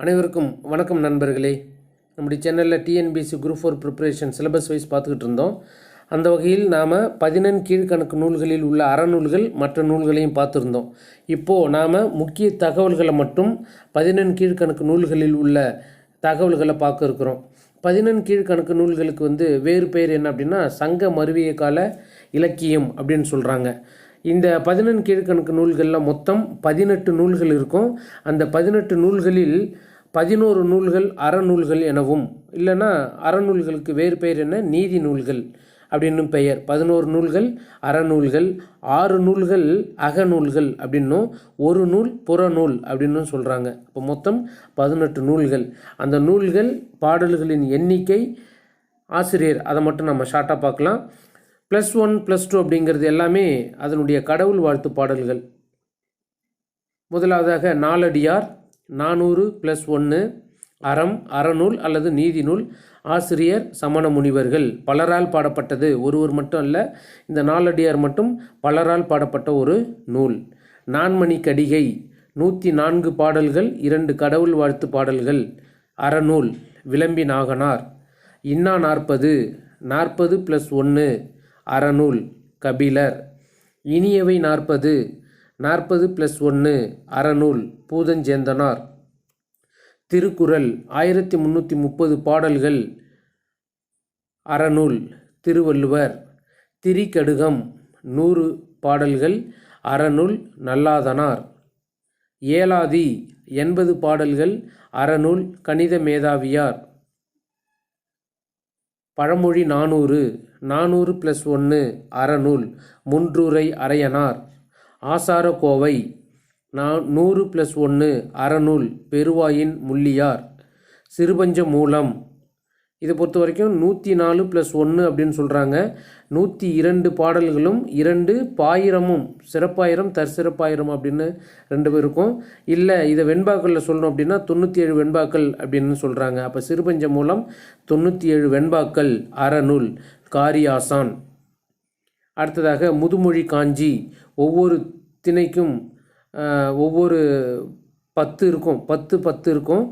அனைவருக்கும் வணக்கம் நண்பர்களே. நம்முடைய சேனலில் TNPSC group four preparation syllabus wise பார்த்துக்கிட்டு இருந்தோம். அந்த வகையில் நாம் பதினெண் கீழ்கணக்கு நூல்களில் உள்ள அறநூல்கள் மற்ற நூல்களையும் பார்த்துருந்தோம். இப்போது நாம் முக்கிய தகவல்களை மட்டும் பதினெண் கீழ்கணக்கு நூல்களில் உள்ள தகவல்களை பார்க்க இருக்கிறோம். பதினெண் கீழ்கணக்கு நூல்களுக்கு வந்து வேறு பெயர் என்ன அப்படின்னா சங்க மருவிய கால இலக்கியம் அப்படின்னு சொல்கிறாங்க இந்த பதினெண் கீழ்கணக்கு நூல்களில் மொத்தம் பதினெட்டு நூல்கள் இருக்கும். அந்த பதினெட்டு நூல்களில் பதினோரு நூல்கள் அறநூல்கள் எனவும் இல்லைன்னா அறநூல்களுக்கு வேறு பெயர் என்ன? நீதி நூல்கள் அப்படின்னும் பெயர். பதினோரு நூல்கள் அறநூல்கள் ஆறு நூல்கள் அகநூல்கள் அப்படின்னும் ஒரு நூல் புறநூல் அப்படின்னும் சொல்கிறாங்க இப்போ மொத்தம் பதினெட்டு நூல்கள். அந்த நூல்கள் பாடல்களின் எண்ணிக்கை ஆசிரியர் அதை மட்டும் நம்ம ஷார்ட்டாக பார்க்கலாம். ப்ளஸ் ஒன் ப்ளஸ் டூ அப்படிங்கிறது எல்லாமே அதனுடைய கடவுள் வாழ்த்து பாடல்கள். முதலாவதாக நாலடியார் நானூறு ப்ளஸ் ஒன்று அறம் அறநூல் அல்லது நீதி நூல் ஆசிரியர் சமண முனிவர்கள். பலரால் பாடப்பட்டது ஒருவர் மட்டும் அல்ல இந்த நாலடியார் மட்டும் பலரால் பாடப்பட்ட ஒரு நூல். நான்மணி கடிகை நூற்றி நான்கு பாடல்கள் இரண்டு கடவுள் வாழ்த்து பாடல்கள். அறநூல் விளம்பி நாகனார் இன்னா நாற்பது நாற்பது ப்ளஸ் ஒன்று அறநூல் கபிலர். இனியவை நாற்பது நாற்பது ப்ளஸ் ஒன்று அறநூல் பூதஞ்சேந்தனார். திருக்குறள் ஆயிரத்தி முந்நூற்றி முப்பது பாடல்கள். அறநூல் திருவள்ளுவர். திரிகடுகம் நூறு பாடல்கள். அறநூல் நல்லாதனார். ஏலாதி எண்பது பாடல்கள். அறநூல் கணித மேதாவியார். பழமொழி நானூறு நானூறு ப்ளஸ் ஒன்று அறநூல் முன்றூரை அரையனார். ஆசாரக்கோவை நா நூறு ப்ளஸ் ஒன்று அறநூல் பெருவாயின் முள்ளியார். சிறுபஞ்ச மூலம் இதை பொறுத்த வரைக்கும் நூற்றி நாலு ப்ளஸ் ஒன்று அப்படின்னு சொல்கிறாங்க நூற்றி இரண்டு பாடல்களும் இரண்டு பாயிரமும் சிறப்பாயிரம் தற்சிறப்பாயிரம் அப்படின்னு ரெண்டு பேருக்கும் இல்லை இதை வெண்பாக்களில் சொல்லணும் அப்படின்னா தொண்ணூற்றி ஏழு வெண்பாக்கள் அப்படின்னு சொல்கிறாங்க அப்போ சிறுபஞ்ச மூலம் தொண்ணூற்றி ஏழு வெண்பாக்கள் அறநூல் காரியாசான். அடுத்ததாக முதுமொழி காஞ்சி ஒவ்வொரு திணைக்கும் ஒவ்வொரு பத்து இருக்கும். பத்து பத்து இருக்கும்.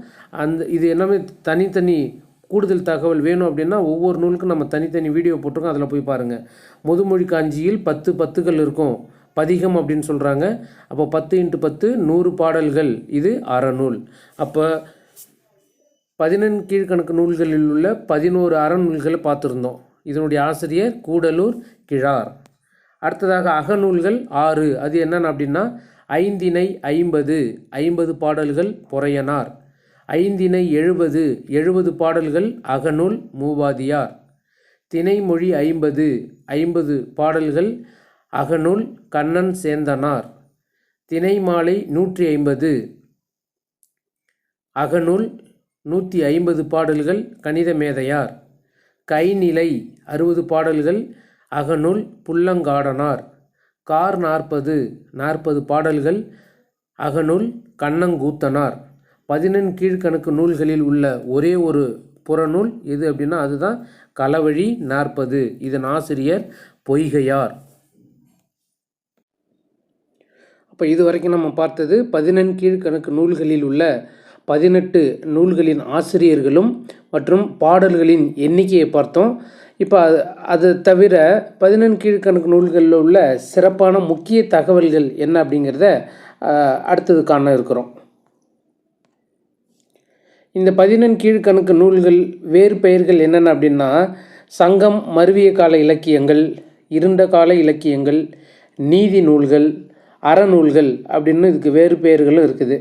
அந்த இது எல்லாமே தனித்தனி கூடுதல் தகவல் வேணும் அப்படின்னா ஒவ்வொரு நூலுக்கும் நம்ம தனித்தனி வீடியோ போட்டிருக்கோம். அதில் போய் பாருங்கள் முதுமொழி காஞ்சியில் பத்து பத்துகள் இருக்கும். பதிகம் அப்படின்னு சொல்கிறாங்க அப்போ பத்து இன்ட்டு பத்து நூறு பாடல்கள். இது அறநூல் அப்போ பதினெண் கீழ்கணக்கு நூல்களில் உள்ள பதினோரு அறநூல்களை பார்த்துருந்தோம். இதனுடைய ஆசிரியர் கூடலூர் கிழார். அடுத்ததாக அகநூல்கள் ஆறு. அது என்னென்ன அப்படின்னா ஐந்தினை ஐம்பது. ஐம்பது பாடல்கள் பொறையனார். ஐந்தினை எழுபது எழுபது பாடல்கள் அகநூல் மூவாதியார். தினைமொழி ஐம்பது ஐம்பது பாடல்கள் அகநூல் கண்ணன் சேந்தனார். திணைமாலை நூற்றி ஐம்பது அகநூல் நூற்றி ஐம்பது பாடல்கள் கணித மேதையார். கைநிலை அறுபது பாடல்கள் அகநூல் புல்லங்காடனார் கார் நாற்பது நாற்பது பாடல்கள் அகநூல் கண்ணங்கூத்தனார். பதினெண் கீழ்கணக்கு நூல்களில் உள்ள ஒரே ஒரு புறநூல் எது அப்படின்னா அதுதான் களவழி நாற்பது. இதன் ஆசிரியர் பொய்கையார். அப்போ இது வரைக்கும் நம்ம பார்த்தது பதினெண் கீழ்கணக்கு நூல்களில் உள்ள பதினெட்டு நூல்களின் ஆசிரியர்களும் மற்றும் பாடல்களின் எண்ணிக்கையை பார்த்தோம். இப்போ அது அது தவிர பதினெண் கீழ்கணக்கு நூல்களில் உள்ள சிறப்பான முக்கிய தகவல்கள் என்ன அப்படிங்கிறத அடுத்தது காண இருக்கிறோம். இந்த பதினெண் கீழ்கணக்கு நூல்கள் வேறு பெயர்கள் என்னென்ன அப்படின்னா சங்கம் மருவிய கால இலக்கியங்கள் இருண்ட கால இலக்கியங்கள் நீதி நூல்கள் அறநூல்கள் அப்படின்னு இதுக்கு வேறு பெயர்களும் இருக்குது.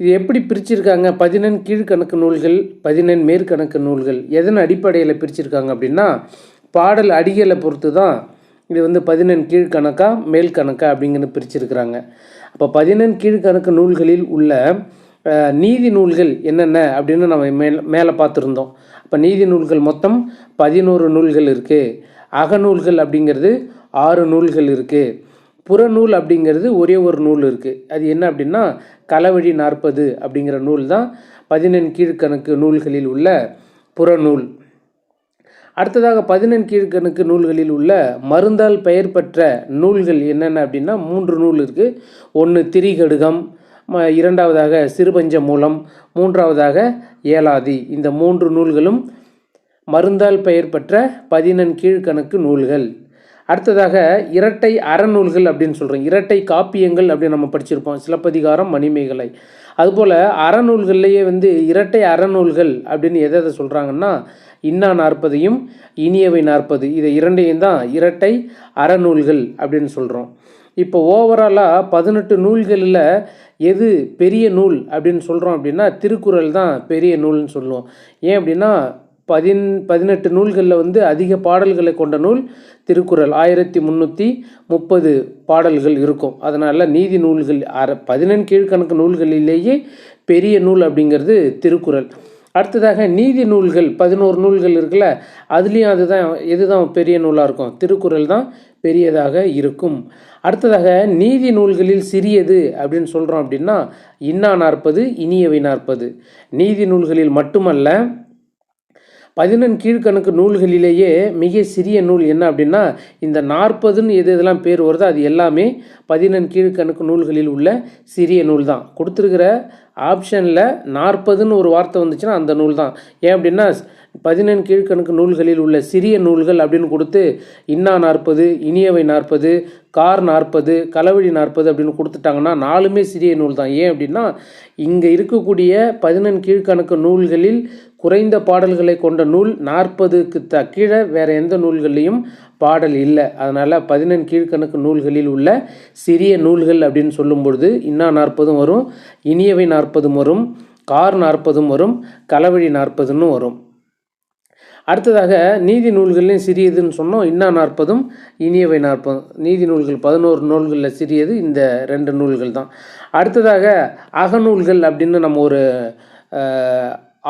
இது எப்படி பிரிச்சிருக்காங்க? பதினெண் கீழ்கணக்கு நூல்கள் பதினெண் மேற்கணக்கு நூல்கள் எதன் அடிப்படையில் பிரிச்சிருக்காங்க அப்படின்னா பாடல் அடிகளை பொறுத்து தான் இது வந்து பதினெண் கீழ்கணக்கா மேல் கணக்கா அப்படிங்கிறது பிரிச்சிருக்கிறாங்க. அப்போ பதினெண் கீழ்கணக்கு நூல்களில் உள்ள நீதி நூல்கள் என்னென்ன அப்படின்னு நம்ம மேல் மேலே பார்த்துருந்தோம். அப்போ நீதி நூல்கள் மொத்தம் பதினோரு நூல்கள் இருக்குது அகநூல்கள் அப்படிங்கிறது ஆறு நூல்கள் இருக்குது புறநூல் அப்படிங்கிறது ஒரே ஒரு நூல் இருக்குது அது என்ன அப்படின்னா களவழி நாற்பது அப்படிங்கிற நூல் தான் பதினெண் கீழ்கணக்கு நூல்களில் உள்ள புறநூல் அடுத்ததாக பதினெண் கீழ்கணக்கு நூல்களில் உள்ள மருந்தால் பெயர் பெற்ற நூல்கள் என்னென்ன அப்படின்னா மூன்று நூல் இருக்குது ஒன்று திரிகடுகம் இரண்டாவதாக சிறுபஞ்ச மூலம் மூன்றாவதாக ஏலாதி. இந்த மூன்று நூல்களும் மருந்தால் பெயர் பெற்ற பதினெண் கீழ்கணக்கு நூல்கள். அடுத்ததாக இரட்டை அறநூல்கள் அப்படின்னு சொல்கிறோம் இரட்டை காப்பியங்கள் அப்படின்னு நம்ம படிச்சிருப்போம். சிலப்பதிகாரம் மணிமேகலை. அதுபோல் அறநூல்கள்லேயே வந்து இரட்டை அறநூல்கள் அப்படின்னு எதை எதை சொல்கிறாங்கன்னா இன்னா நாற்பதையும் இனியவை நாற்பது. இதை இரண்டையும் தான் இரட்டை அறநூல்கள் அப்படின்னு சொல்கிறோம் இப்போ ஓவராலாக பதினெட்டு நூல்களில் எது பெரிய நூல் அப்படின்னு சொல்கிறோம் அப்படின்னா திருக்குறள் தான் பெரிய நூல்னு சொல்லுவோம். ஏன் அப்படின்னா பதின் பதினெட்டு நூல்களில் வந்து அதிக பாடல்களை கொண்ட நூல் திருக்குறள். ஆயிரத்தி முந்நூற்றி முப்பது பாடல்கள் இருக்கும். அதனால் நீதி நூல்கள் அற பதினெண் கீழ்கணக்கு நூல்களிலேயே பெரிய நூல் அப்படிங்கிறது திருக்குறள். அடுத்ததாக நீதி நூல்கள் பதினோரு நூல்கள் இருக்குல்ல அதுலேயும் அதுதான் எதுதான் பெரிய நூலாக இருக்கும்? திருக்குறள் தான் பெரியதாக இருக்கும். அடுத்ததாக நீதி நூல்களில் சிறியது அப்படின்னு சொல்கிறோம் அப்படின்னா இன்னா நாற்பது இனியவை நாற்பது. நீதி நூல்களில் மட்டுமல்ல பதினெண் கீழ்கணக்கு நூல்களிலேயே மிக சிறிய நூல் என்ன அப்படின்னா இந்த நாற்பதுன்னு எது எதெல்லாம் பேர் வருதோ அது எல்லாமே பதினெண் கீழ்கணக்கு நூல்களில் உள்ள சிறிய நூல் தான். கொடுத்துருக்கிற ஆப்ஷனில் நாற்பதுன்னு ஒரு வார்த்தை வந்துச்சுன்னா அந்த நூல் தான். ஏன் அப்படின்னா பதினெண் கீழ்கணக்கு நூல்களில் உள்ள சிறிய நூல்கள் அப்படின்னு கொடுத்து இன்னா நாற்பது இனியவை நாற்பது கார் நாற்பது களவழி நாற்பது அப்படின்னு கொடுத்துட்டாங்கன்னா நாலுமே சிறிய நூல் தான். ஏன் அப்படின்னா இங்கே இருக்கக்கூடிய பதினெண் கீழ்கணக்கு நூல்களில் குறைந்த பாடல்களை கொண்ட நூல் நாற்பதுக்கு த கீழே வேறு எந்த நூல்கள்லையும் பாடல் இல்லை. அதனால் பதினெண் கீழ்கணக்கு நூல்களில் உள்ள சிறிய நூல்கள் அப்படின்னு சொல்லும் பொழுது இன்னா நாற்பதும் வரும் இனியவை நாற்பதும் வரும் கார் நாற்பதும் வரும் களவழி நாற்பதுன்னு வரும். அடுத்ததாக நீதி நூல்கள்லையும் சிறியதுன்னு சொன்னோம். இன்னா நாற்பதும் இனியவை நாற்பதும். நீதி நூல்கள் பதினோரு நூல்களில் சிறியது இந்த ரெண்டு நூல்கள் தான். அடுத்ததாக அகநூல்கள் அப்படின்னு நம்ம ஒரு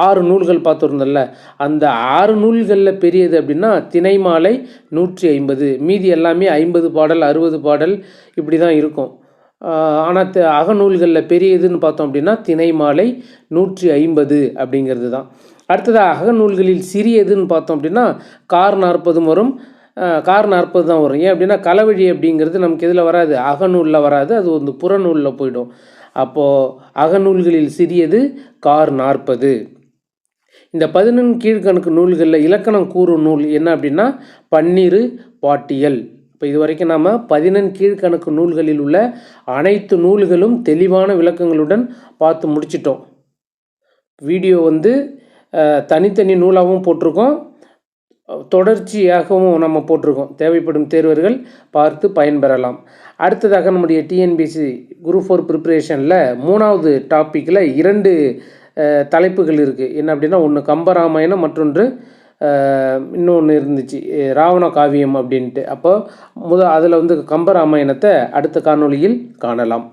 ஆறு நூல்கள் பார்த்துருந்தோம்ல. அந்த ஆறு நூல்களில் பெரியது அப்படின்னா திணைமாலை நூற்றி ஐம்பது. மீதி எல்லாமே ஐம்பது பாடல் அறுபது பாடல் இப்படி தான் இருக்கும். ஆனால் அகநூல்களில் பெரியதுன்னு பார்த்தோம் அப்படின்னா திணைமாலை நூற்றி ஐம்பது அப்படிங்கிறது தான். அடுத்ததாக அகநூல்களில் சிறியதுன்னு பார்த்தோம் அப்படின்னா கார் நாற்பதும் வரும். கார் நாற்பது தான் வரும். ஏன் அப்படின்னா கலவழி அப்படிங்கிறது நமக்கு எதில் வராது? அகநூலில் வராது. அது வந்து புறநூலில் போயிடும். அப்போது அகநூல்களில் சிறியது கார் நாற்பது. இந்த பதினெண் கீழ்கணக்கு நூல்களில் இலக்கணம் கூறும் நூல் என்ன அப்படின்னா பன்னிரு பாட்டியல். இப்போ இது வரைக்கும் நாம் பதினெண் கீழ்கணக்கு நூல்களில் உள்ள அனைத்து நூல்களும் தெளிவான விளக்கங்களுடன் பார்த்து முடிச்சிட்டோம். வீடியோ வந்து தனித்தனி நூலாகவும் போட்டிருக்கோம். தொடர்ச்சியாகவும் நம்ம போட்டிருக்கோம். தேவைப்படும் தேர்வர்கள் பார்த்து பயன்பெறலாம். அடுத்ததாக நம்முடைய டிஎன்பிசி குரூப் ஃபோர் ப்ரிப்பரேஷனில் மூணாவது டாப்பிக்கில் இரண்டு தலைப்புகள் இருக்குது என்ன அப்படின்னா ஒன்று கம்பராமாயணம் மற்றொன்று இன்னொன்று இருந்துச்சு ராவண காவியம் அப்படின்ட்டு. அப்போ முத அதில் வந்து கம்பராமாயணத்தை அடுத்த காணொளியில் காணலாம்.